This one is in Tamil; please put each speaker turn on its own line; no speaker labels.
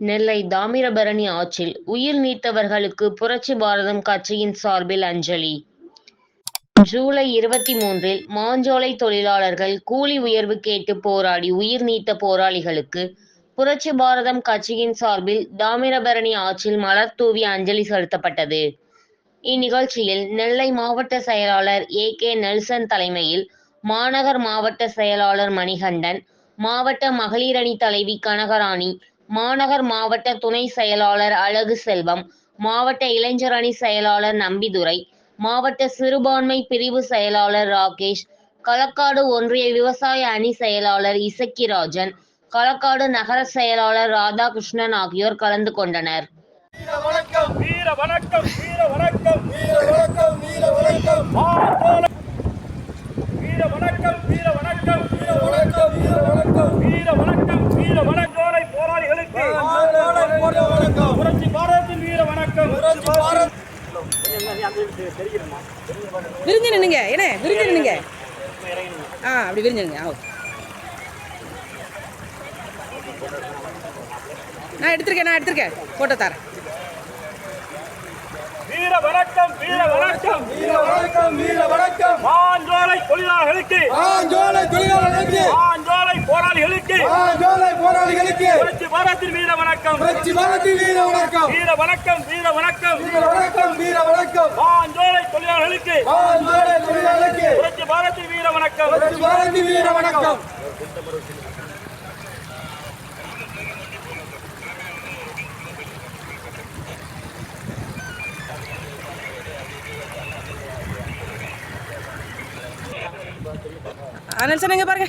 நெல்லை தாமிரபரணி ஆற்றில் உயிர் நீத்தவர்களுக்கு புரட்சி பாரதம் கட்சியின் சார்பில் அஞ்சலி. ஜூலை இருபத்தி மூன்றில் மாஞ்சோலை தொழிலாளர்கள் கூலி உயர்வு கேட்டு போராடி உயிர் நீத்த போராளிகளுக்கு புரட்சி பாரதம் கட்சியின் சார்பில் தாமிரபரணி ஆற்றில் மலர் தூவி அஞ்சலி செலுத்தப்பட்டது. இந்நிகழ்ச்சியில் நெல்லை மாவட்ட செயலாளர் ஏ கே நெல்சன் தலைமையில் மாநகர் மாவட்ட செயலாளர் மணிகண்டன் மாவட்ட மகளிரணி தலைவி கனகராணி மாநகர் மாவட்ட துணை செயலாளர் அழகு செல்வம் மாவட்ட இளைஞர் அணி செயலாளர் நம்பிதுரை மாவட்ட சிறுபான்மை பிரிவு செயலாளர் ராகேஷ் களக்காடு ஒன்றிய விவசாய அணி செயலாளர் இசக்கிராஜன் களக்காடு நகர செயலாளர் ராதாகிருஷ்ணன் ஆகியோர் கலந்து கொண்டனர்
வீர வணக்கம் வீர வணக்கம்
வீர வணக்கம் வீர வணக்கம்
வீர வணக்கம் வீர வணக்கம்
வீர வணக்கம் வீர வணக்கம்
வீர வணக்கம் வீர போராளிகளுக்கு
மாநாடு போட வணக்கம்
புரட்சி பாரதத்தின் வீர வணக்கம்
புரட்சி பாரத்
விரிஞ்சு நின்னுங்க என்ன? விரிஞ்சு நின்னுங்க ஆ அப்படி விரிஞ்சுங்க ஆ நான் எடுத்திருக்கேன் நான் எடுத்திருக்கேன். போட்டோ தரேன்.
வீர வணக்கம் வீர வணக்கம்
வீர வணக்கம்
மாஞ்சோலை தொழிலாளர்களுக்கு
ஆஞ்சோலை தொழிலாளர்களுக்கு
மாஞ்சோலை போராளிகளுக்கு
ஆஞ்சோலை
புரட்சி பாரதத்தின் வீர வணக்கம்.
புரட்சி வீர வணக்கம்.
வீர வணக்கம் வீர வணக்கம்.
வீர வணக்கம் வீர வணக்கம்.
தொழிலாளர்களுக்கு.
தொழிலாளர்களுக்கு.
புரட்சி வீர வணக்கம்.
புரட்சி பாரதி வீர வணக்கம்.
ஆ நெல்சன் எங்க பாருங்க.